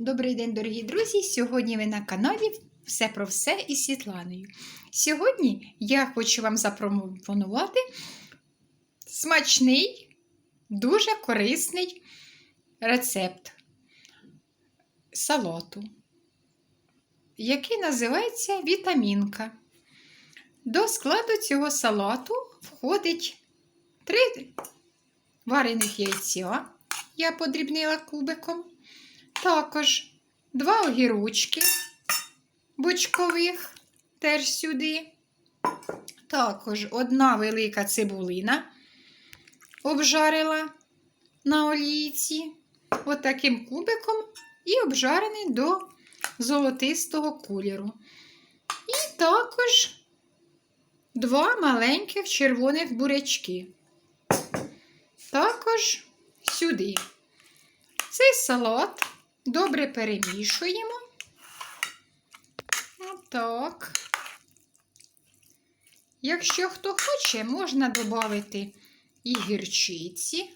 Добрий день, дорогі друзі! Сьогодні ви на каналі Все про все із Світланою. Сьогодні я хочу вам запропонувати смачний, дуже корисний рецепт салату, який називається вітамінка. До складу цього салату входить 3 варених яйця. Я подрібнила кубиком. Також два огірочки бочкових теж сюди. Також одна велика цибулина обжарила на олійці, отаким кубиком, і обжарений до золотистого кольору. І також два маленьких червоних бурячки. Також сюди. Цей салат добре перемішуємо. Отак. Якщо хто хоче, можна додати і гірчиці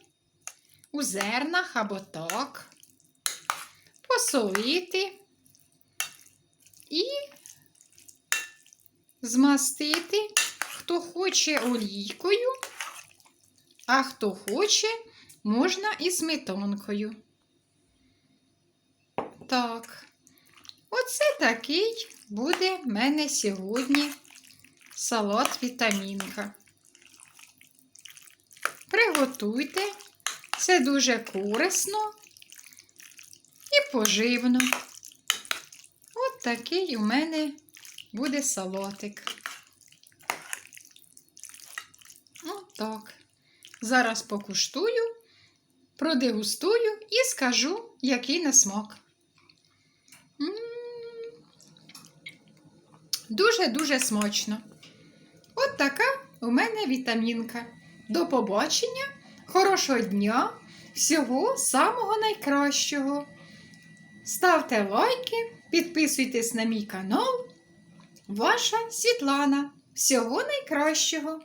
у зернах або так, посолити і змастити, хто хоче олійкою, а хто хоче, можна і сметанкою. Так, оце такий буде в мене сьогодні салат вітамінка. Приготуйте, це дуже корисно і поживно. От такий у мене буде салатик. Отак. Зараз покуштую, продегустую і скажу, який на смак. Дуже-дуже смачно. От така у мене вітамінка. До побачення, хорошого дня, всього самого найкращого. Ставте лайки, підписуйтесь на мій канал. Ваша Світлана. Всього найкращого!